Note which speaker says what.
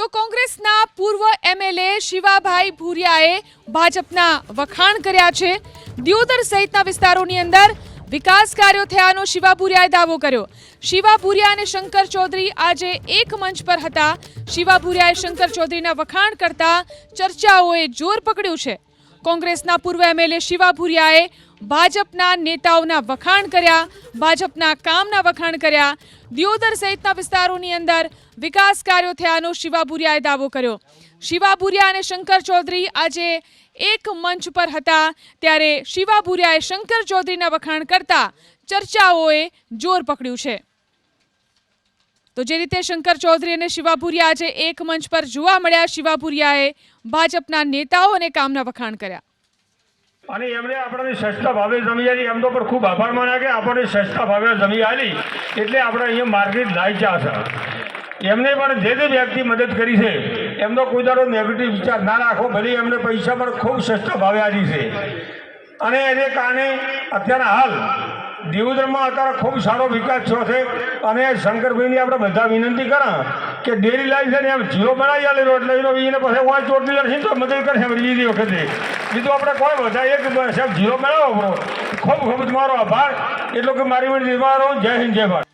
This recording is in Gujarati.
Speaker 1: તો કોંગ્રેસના પૂર્વ એમએલએ શિવાભાઈ ભૂરિયાએ ભાજપના વખાણ કર્યા છે. દિયોદર સહિતના વિસ્તારોની અંદર વિકાસ કાર્યો થયાનો શિવા ભૂરિયાએ દાવો કર્યો. શિવા ભૂરિયા અને શંકર ચૌધરી આજે એક મંચ પર હતા. શિવા ભૂરિયાએ શંકર ચૌધરીના વખાણ કરતા ચર્ચાઓએ જોર પકડ્યું છે. કોંગ્રેસના પૂર્વ એમએલએ શિવા ભૂરિયાએ ભાજપના નેતાઓના વખાણ કર્યા, ભાજપના કામના વખાણ કર્યા. દિયોદર સહિતના વિસ્તારોની અંદર વિકાસ કાર્યો થયાનો શિવા ભુરિયાએ દાવો કર્યો. શિવા ભુરિયા અને શંકર ચૌધરી આજે એક મંચ પર હતા. ત્યારે શિવા ભુરિયાએ શંકર ચૌધરીના વખાણ કરતા ચર્ચાઓએ જોર પકડ્યું છે. તો જે રીતે શંકર ચૌધરી અને શિવાપુરિયા આજે એક મંચ પર જોવા મળ્યા શિવા ભૂરિયાએ ભાજપના નેતાઓ અને કામના વખાણ કર્યા.
Speaker 2: અને એમણે આપણને સસ્તા ભાવે જમી આલી. એમનો પણ ખૂબ આભાર માન્યા કે આપણને સસ્તા ભાવે જમી આલી. એટલે આપણે અહીંયા માર્કેટ લાગ્યા છે. એમને પણ જે તે વ્યક્તિ મદદ કરી છે એમનો કોઈ દાડો નેગેટિવ વિચાર ના રાખો. ભલે એમને પૈસા પણ ખૂબ સસ્તા ભાવે આલી છે. અને એને કારણે અત્યારે હાલ દિવોદરમાં અત્યારે ખૂબ સારો વિકાસ થયો છે. અને શંકરભાઈની આપણે બધા વિનંતી કરા કે ડેરી લાઈન છે ને એમ જીરો બનાવી આલેલો એટલે એનો એને પછી કોઈ ચોટલી છે તો મદદ કરશે એમ બીજી વખતે. બીજું આપણે કોઈ બધા એક સાહેબ જીરો બનાવો આપણો. ખૂબ ખૂબ તમારો આભાર. એટલો કે મારી વિનંતી જય હિન્દ, જય ભારત.